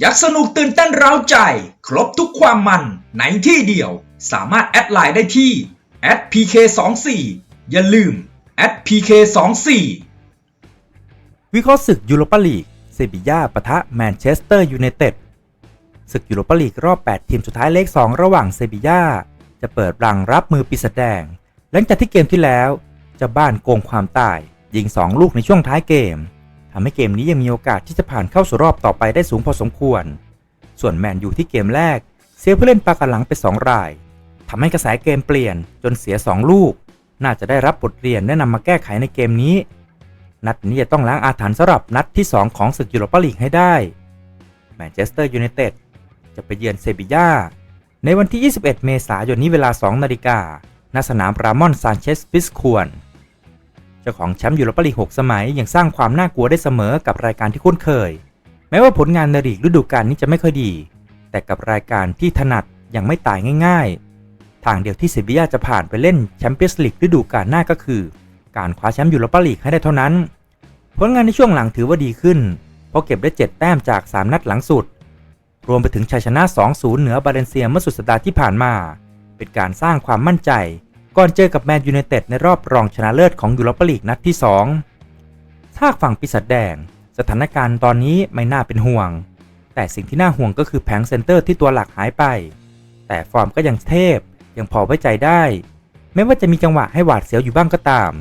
อยากสนุกตื่นเต้นเร้าใจ ครบทุกความมันในที่เดียว สามารถแอดไลน์ได้ที่ @pk24 อย่าลืม @pk24 วิเคราะห์ศึกยูโรปาลีก เซบีย่าปะทะแมนเชสเตอร์ยูไนเต็ดศึกยูโรปาลีกรอบ 8 ทีมสุดท้ายเลข 2 ระหว่างเซบีย่าจะเปิดรังรับมือปีศาจแดง หลังจากที่เกมที่แล้วจะบ้านโกงความตาย ยิง 2 ลูกในช่วงท้ายเกม ทำให้เกมนี้ยังมีโอกาสที่จะผ่านเข้าสู่รอบต่อไปได้สูงพอสมควร ส่วนแมนยูที่เกมแรก เสียผู้เล่นปากหลังไป2รายทำให้กระแสเกมเปลี่ยนจนเสีย 2 ลูก น่าจะได้รับบทเรียนและนำมาแก้ไขในเกมนี้ นัดนี้จะต้องล้างอาถรรพ์สำหรับนัดที่ 2 ของศึกยูโรปาลีกให้ได้แมนเชสเตอร์ยูไนเต็ดจะไปเยือนเซบีย่าในวันที่ 21 เมษายนนี้เวลา 2 นาฬิกาณสนามรามอนซานเชสปิสควร เจ้าของแชมป์ยูโรปาลีก6สมัยยังสร้างความน่ากลัวได้เสมอกับรายการที่คุ้นเคย แม้ว่าผลงานในลีกฤดูกาลนี้จะไม่ค่อยดี แต่กับรายการที่ถนัดยังไม่ตายง่าย ๆ ทางเดียวที่เซบีย่าจะผ่านไปเล่นแชมเปี้ยนส์ลีกฤดูกาลหน้าก็คือ การคว้าแชมป์ยูโรปาลีกให้ได้เท่านั้น ผลงานในช่วงหลังถือว่าดีขึ้น เพราะเก็บได้ 7 แต้มจาก 3 นัดหลังสุด รวมไปถึงชัยชนะ 2-0 เหนือบาเลนเซียเมื่อสุดสัปดาห์ที่ผ่านมา เป็นการสร้างความมั่นใจ ก่อนเจอกับแมนยูไนเต็ดในรอบรองชนะเลิศของยูโรปาลีกนัดที่ 2 ถ้าฝั่งปีศาจแดง สถานการณ์ตอนนี้ไม่น่าเป็นห่วง แต่สิ่งที่น่าห่วงก็คือแผงเซนเตอร์ที่ตัวหลักหายไป แต่ฟอร์มก็ยังเทพ ยังพอไว้ใจได้แม้ว่าจะมีจังหวะให้หวาดเสียวอยู่บ้างก็ตาม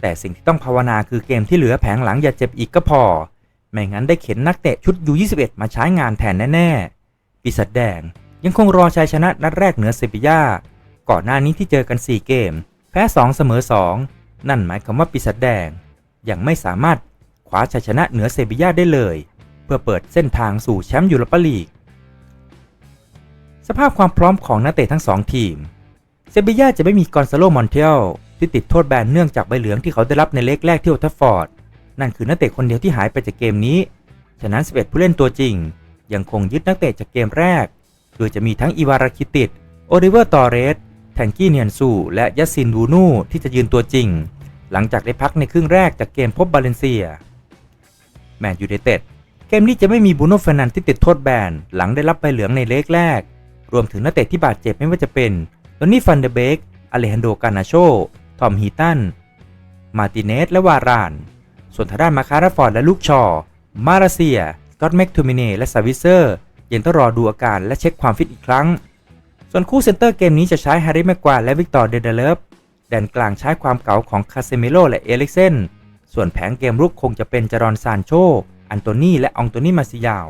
แต่สิ่งที่ต้องภาวนาคือเกมที่เหลือแผงหลังอย่าเจ็บอีกก็พอ ไม่งั้นได้เข็นนักเตะชุดยู21มาใช้งานแทนแน่ๆปีศาจแดงยังคงรอชัยชนะนัดแรกเหนือเซบีย่า ก่อนหน้านี้ที่เจอกัน 4 เกม แพ้ 2 เสมอ 2 นั่นหมายความว่าปีศาจแดง ยังไม่สามารถคว้าชัยชนะเหนือเซบีย่าได้เลย เพื่อเปิดเส้นทางสู่แชมป์ยูโรปาลีก สภาพความพร้อมของนักเตะทั้ง 2 ทีม เซบีย่าจะไม่มีกอนซาโลมอนเทลที่ติดโทษแบนเนื่องจากใบเหลืองที่เขาได้รับในเล็กแรกที่โอลแทัฟฟอร์ดนั่นคือนักเตะคนเดียวที่หายไปจากเกมนี้ ฉะนั้น 11 ผู้เล่นตัวจริง ยังคงยึดนักเตะจากเกมแรก โดยจะมีทั้งอีวาราคิติดโอลิเวอร์ตอเรส แทงกี้เนียนซูและยัสซินดูนูที่จะยืนตัวจริง หลังจากได้พักในครึ่งแรกจากเกมพบบาเลนเซีย แมนยูไนเต็ดเกมนี้จะไม่มีบูโน่เฟร์นันที่ติดโทษแบนหลังได้รับใบเหลืองในเลกแรก รวมถึงนักเตะที่บาดเจ็บไม่ว่าจะเป็นโดนี่ฟันเดเบกอเลฮันโดกานาโช ทอมฮีตัน มาติเนส และวาราน ส่วนทางด้านมาคาราฟอร์ดและลูกชอ มาราเซีย สกอตแม็กทูมิเนและซาวิเซอร์ ยังต้องรอดูอาการและเช็คความฟิตอีกครั้ง ส่วนคู่เซนเตอร์เกมนี้จะใช้แฮร์รี่แม็กควาและวิกตอร์เดเดเลฟแดนกลางใช้ความเก๋าของคาเซมิโลและเอลิกเซนส่วนแผงเกมรุกคงจะเป็นจารอนซานโช อันโตนีและองโตนีมาซิยาว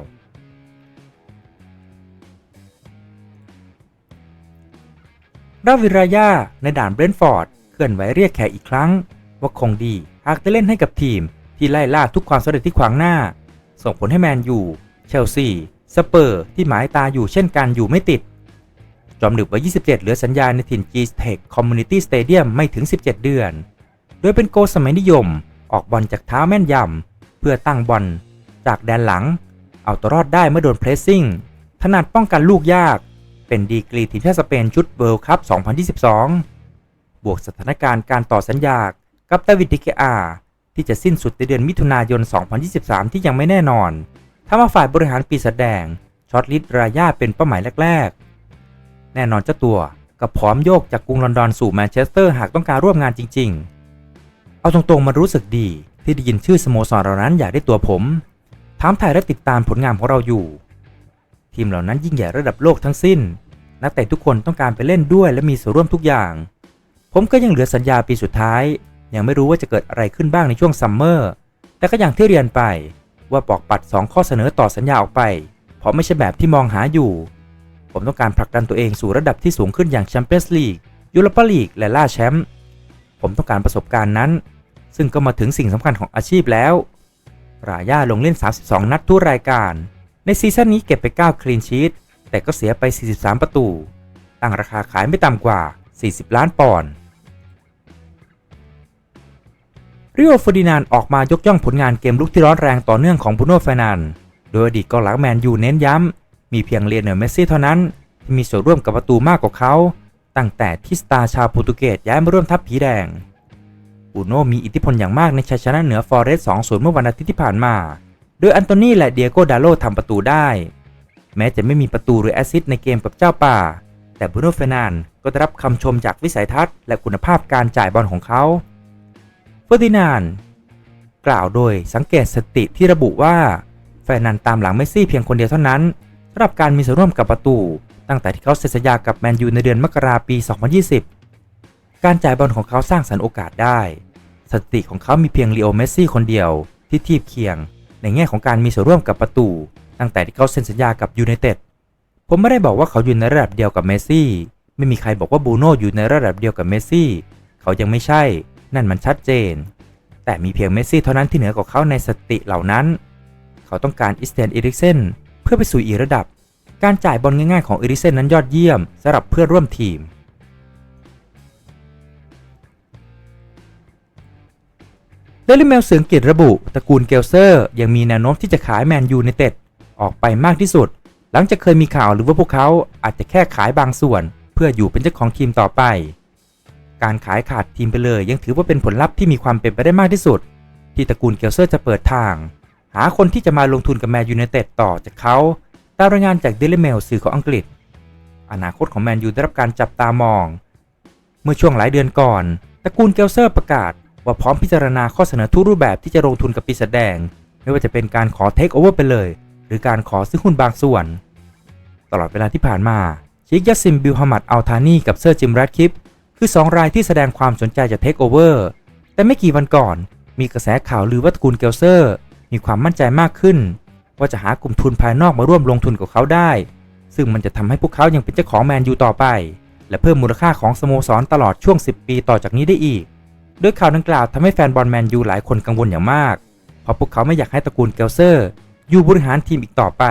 ราวิรายาในด่านเบรนฟอร์ดเคลื่อนไหวเรียกแขกอีกครั้ง ว่าคงดีหากได้เล่นให้กับทีม ที่ไล่ล่าทุกความสำเร็จที่ขวางหน้า ส่งผลให้แมนยูเชลซีสเปอร์ที่หมายตาอยู่เช่นกันอยู่ไม่ติด อมดึกวัย27 เหลือสัญญาในถิ่น g t e c h Community Stadium ไม่ถึง 17 เดือน โดยเป็นโกสมัยนิยม ออกบอลจากเท้าแม่นยำ เพื่อตั้งบอลจากแดนหลัง เอาตัวรอดได้เมื่อโดนเพรสซิ่ง ถนัดป้องกันลูกยาก เป็นดีกรีทีมชาติสเปนชุดเวิลด์คัพ 2022 บวกสถานการณ์การต่อสัญญากับดาวิดดิเกอาที่จะสิ้นสุดในเดือนมิถุนายน 2023 ที่ยังไม่แน่นอนทำให้ฝ่ายบริหารปีศาจแดงช็อตลิสรายาเป็นเป้าหมายแรกๆ แน่นอนเจ้าตัวก็พร้อมโยกจากกรุงลอนดอนสู่แมนเชสเตอร์หากต้องการร่วมงานจริง ๆ เอาตรงๆมันรู้สึกดีที่ได้ยินชื่อสโมสรเหล่านั้นอยากได้ตัวผมถามถ่ายและติดตามผลงานของเราอยู่ ทีมเหล่านั้นยิ่งใหญ่ระดับโลกทั้งสิ้น นักเตะทุกคนต้องการไปเล่นด้วยและมีส่วนร่วมทุกอย่าง ผมก็ยังเหลือสัญญาปีสุดท้าย ยังไม่รู้ว่าจะเกิดอะไรขึ้นบ้างในช่วงซัมเมอร์แต่ก็อย่างที่เรียนไปว่าปอกปัด 2 ข้อเสนอต่อสัญญาออกไป เพราะไม่ใช่แบบที่มองหาอยู่ ผมต้องการผลักดันตัวเองสู่ระดับที่สูงขึ้นอย่างแชมเปี้ยนส์ลีกยูโรปาลีกและล่าแชมป์ผมต้องการประสบการณ์นั้น ซึ่งก็มาถึงสิ่งสำคัญของอาชีพแล้วรายาลงเล่น 32 นัดทุกรายการ ในซีซั่นนี้เก็บไป 9 คลีนชีตแต่ก็เสียไป 43 ประตู ตั้งราคาขายไม่ต่ำกว่า 40 ล้านปอนด์ริโอฟอร์ดินานออกมายกย่องผลงานเกมลุกที่ร้อนแรงต่อเนื่องของบูโน่เฟนันโดยอดีตกองหลังแมนยูเน้นย้ำ มีเพียงเลนเนอร์เมสซี่เท่านั้นที่มีส่วนร่วมกับประตูมากกว่าเขา ตั้งแต่ที่สตาร์ชาวโปรตุเกสย้ายมาร่วมทัพผีแดงบูโน่มีอิทธิพลอย่างมากในชัยชนะเหนือฟอร์เรสต์2-0เมื่อวันอาทิตย์ที่ผ่านมา โดยอันโตนีและเดียโกดาโลทำประตูได้ แม้จะไม่มีประตูหรือแอสซิสต์ในเกมกับเจ้าป่า แต่บูโน่เฟนันก็ได้รับคำชมจากวิสัยทัศน์และคุณภาพการจ่ายบอลของเขาเฟอร์ดินานด์กล่าวโดยสังเกตสติที่ระบุว่าเฟนันตามหลังเมสซี่เพียงคนเดียวเท่านั้น รับการมีส่วนร่วมกับประตู ตั้งแต่ที่เขาเซ็นสัญญากับแมนยูในเดือนมกราปี 2020 การจ่ายบอลของเขาสร้างสรรค์โอกาสได้ สถิติของเขามีเพียงลีโอเมสซี่คนเดียวที่เทียบเคียง ในแง่ของการมีส่วนร่วมกับประตู ตั้งแต่ที่เขาเซ็นสัญญากับยูไนเต็ด ผมไม่ได้บอกว่าเขาอยู่ในระดับเดียวกับเมสซี่ ไม่มีใครบอกว่าบูโน่อยู่ในระดับเดียวกับเมสซี่ เขายังไม่ใช่ นั่นมันชัดเจน แต่มีเพียงเมสซี่เท่านั้นที่เหนือกว่าเขาในสติเหล่านั้น เขาต้องการอิสเตนเอริกเซน เพื่อไปสู่อีกระดับ การจ่ายบอลง่ายๆของเอริเซนนั้นยอดเยี่ยมสำหรับเพื่อนร่วมทีม เดลิเมลเสืองกิจระบุ ตระกูลเกลเซอร์ ยังมีแนวโน้มที่จะขายแมนยูในเต็ดออกไปมากที่สุด หลังจากเคยมีข่าวหรือว่าพวกเขาอาจจะแค่ขายบางส่วน เพื่ออยู่เป็นเจ้าของทีมต่อไป การขายขาดทีมไปเลยยังถือว่าเป็นผลลัพธ์ที่มีความเป็นไปได้มากที่สุด ที่ตระกูลเกลเซอร์จะเปิดทาง หาคนที่จะมาลงทุนกับแมนยูไนเต็ดต่อจากเขาตามรายงานจากเดลิเมลสื่อของอังกฤษ อนาคตของแมนยูได้รับการจับตามอง เมื่อช่วงหลายเดือนก่อนตระกูลเกลเซอร์ประกาศ ว่าพร้อมพิจารณาข้อเสนอทุกรูปแบบที่จะลงทุนกับปีศาจแดง ไม่ว่าจะเป็นการขอเทคโอเวอร์ไปเลย หรือการขอซื้อหุ้นบางส่วน ตลอดเวลาที่ผ่านมาชิคยัสซิมบิลฮามัดอัลทานีกับเซอร์จิมแรดคิปคือ 2 รายที่แสดงความสนใจจะเทคโอเวอร์แต่ไม่กี่วันก่อน มีกระแสข่าวลือว่าตระกูลเกลเซอร์ มีความมั่นใจมากขึ้น ว่าจะหากลุ่มทุนภายนอกมาร่วมลงทุนกับเขาได้ ซึ่งมันจะทำให้พวกเขายังเป็นเจ้าของแมนยูต่อไป และเพิ่มมูลค่าของสโมสรตลอดช่วง 10 ปีต่อจากนี้ได้อีกโดยข่าวดังกล่าวทำให้แฟนบอลแมนยูหลายคนกังวลอย่างมาก เพราะพวกเขาไม่อยากให้ตระกูลเกลเซอร์ อยู่บริหารทีมอีกต่อไป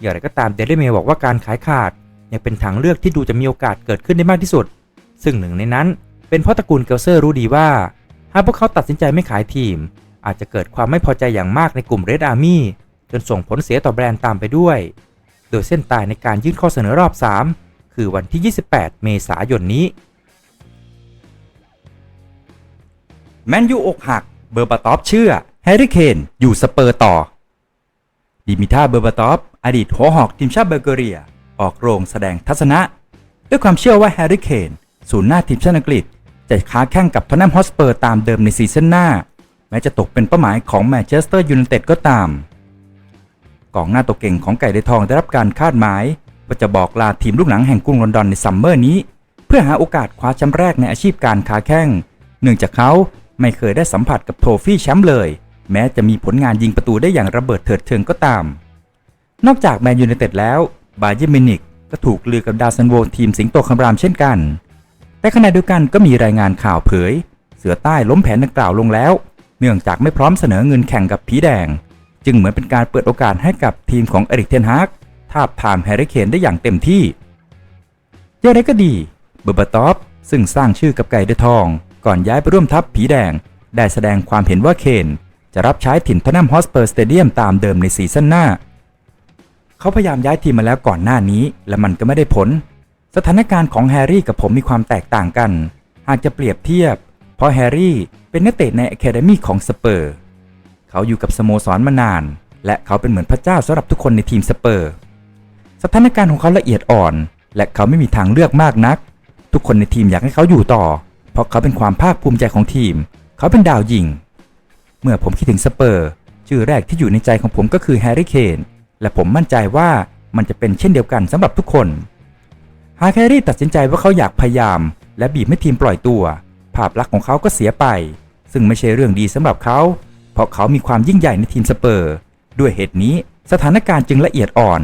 อย่างไรก็ตามเดลิเมลบอกว่าการขายขาดยังเป็นทางเลือกที่ดูจะมีโอกาสเกิดขึ้นได้มากที่สุด ซึ่งหนึ่งในนั้น เป็นเพราะตระกูลเกลเซอร์รู้ดีว่า หากพวกเขาตัดสินใจไม่ขายทีม อาจจะเกิดความไม่พอใจอย่างมากในกลุ่มเรดอาร์มี่จนส่งผลเสียต่อแบรนด์ตามไปด้วย โดยเส้นตายในการยื่นข้อเสนอรอบ 3 คือวันที่ 28 เมษายนนี้ แมนยูอกหัก เบอร์บาตอฟเชื่อ แฮร์รี่เคน อยู่สเปอร์ต่อ ดิมิท่าเบอร์บาตอฟอดีตหัวหอกทีมชาติเบลเกเรีย ออกโรงแสดงทัศนะ ด้วยความเชื่อว่าแฮร์รี่เคนศูนย์หน้าทีมชาติอังกฤษ จะค้าแข่งกับทอนแนมฮอสเปอร์ตามเดิมในซีซั่นหน้า แม้จะตกเป็นเป้าหมายของแมนเชสเตอร์ยูไนเต็ดก็ตาม กองหน้าตัวเก่งของไก่ในทองได้รับการคาดหมายว่าจะบอกลาทีมลูกหนังแห่งกรุงลอนดอนในซัมเมอร์นี้ เพื่อหาโอกาสคว้าแชมป์แรกในอาชีพการค้าแข่งเนื่องจากเขาไม่เคยได้สัมผัสกับโทฟี่แชมป์เลย แม้จะมีผลงานยิงประตูได้อย่างระเบิดเถิดเทิงก็ตาม นอกจากแมนยูไนเต็ดแล้วบาเยร์มินิกก็ถูกลือกับดาวซันโวทีมสิงโตคำรามเช่นกัน แต่ขณะเดียวกันก็มีรายงานข่าวเผย เสือใต้ล้มแผนดังกล่าวลงแล้ว เนื่องจากไม่พร้อมเสนอเงินแข่งกับผีแดง จึงเหมือนเป็นการเปิดโอกาสให้กับทีมของเอริกเทนฮากทาบทามแฮร์รี่เคนได้อย่างเต็มที่อย่างไรก็ดีเบอร์บาตอฟซึ่งสร้างชื่อกับไก่เดอทอง ก่อนย้ายไปร่วมทัพผีแดง ได้แสดงความเห็นว่าเคนจะรับใช้ถิ่นทนแนมฮอสเปอร์สเตเดียมตามเดิมในซีซั่นหน้า เขาพยายามย้ายทีมมาแล้วก่อนหน้านี้ และมันก็ไม่ได้ผล สถานการณ์ของแฮร์รี่กับผมมีความแตกต่างกัน หากจะเปรียบเทียบ เพราะแฮร์รี่ เป็นนักเตะในอะคาเดมี่ของสเปอร์ เขาอยู่กับสโมสรมานาน และเขาเป็นเหมือนพระเจ้าสำหรับทุกคนในทีมสเปอร์ สถานการณ์ของเขาละเอียดอ่อน และเขาไม่มีทางเลือกมากนัก ทุกคนในทีมอยากให้เขาอยู่ต่อ เพราะเขาเป็นความภาคภูมิใจของทีม เขาเป็นดาวยิง เมื่อผมคิดถึงสเปอร์ ชื่อแรกที่อยู่ในใจของผมก็คือแฮร์รี่เคนและผมมั่นใจว่ามันจะเป็นเช่นเดียวกันสำหรับทุกคนหากแฮร์รี่ตัดสินใจว่าเขาอยากพยายาม และบีบให้ทีมปล่อยตัว ภาพลักษณ์ของเขาก็เสียไป ซึ่งไม่ใช่เรื่องดีสำหรับเขา เพราะเขามีความยิ่งใหญ่ในทีมสเปอร์ ด้วยเหตุนี้สถานการณ์จึงละเอียดอ่อน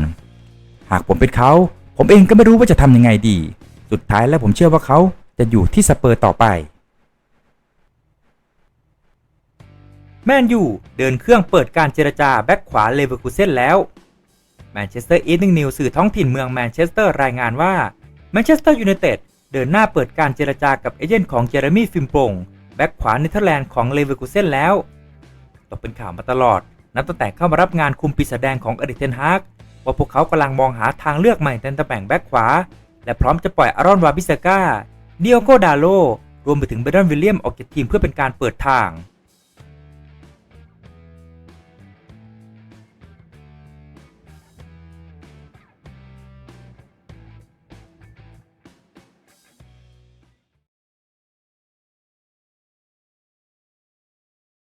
หากผมเป็นเขา ผมเองก็ไม่รู้ว่าจะทำยังไงดี สุดท้ายแล้วผมเชื่อว่าเขาจะอยู่ที่สเปอร์ต่อไป แมนยูเดินเครื่องเปิดการเจรจาแบ็กขวาเลเวอร์คูเซนแล้วแมนเชสเตอร์อีทนิงนิวสื่อท้องถิ่นเมืองแมนเชสเตอร์รายงานว่าแมนเชสเตอร์ยูไนเต็ดเดินหน้าเปิดการเจรจากับเอเจนต์ของเจเรมี่ฟิมปง แบ็กขวาเนเธอร์แลนด์ของเลเวอร์คูเซนแล้ว ตกเป็นข่าวมาตลอด นับตั้งแต่เข้ามารับงานคุมปีศาจแดงของอดิเทนฮากว่าพวกเขากำลังมองหาทางเลือกใหม่ในตำแหน่งแบ็กขวา และพร้อมจะปล่อยอารอนวาบิสกาเดียโกดาโลรวมไปถึงเบรนวิลเลียมออกจากทีมเพื่อเป็นการเปิดทาง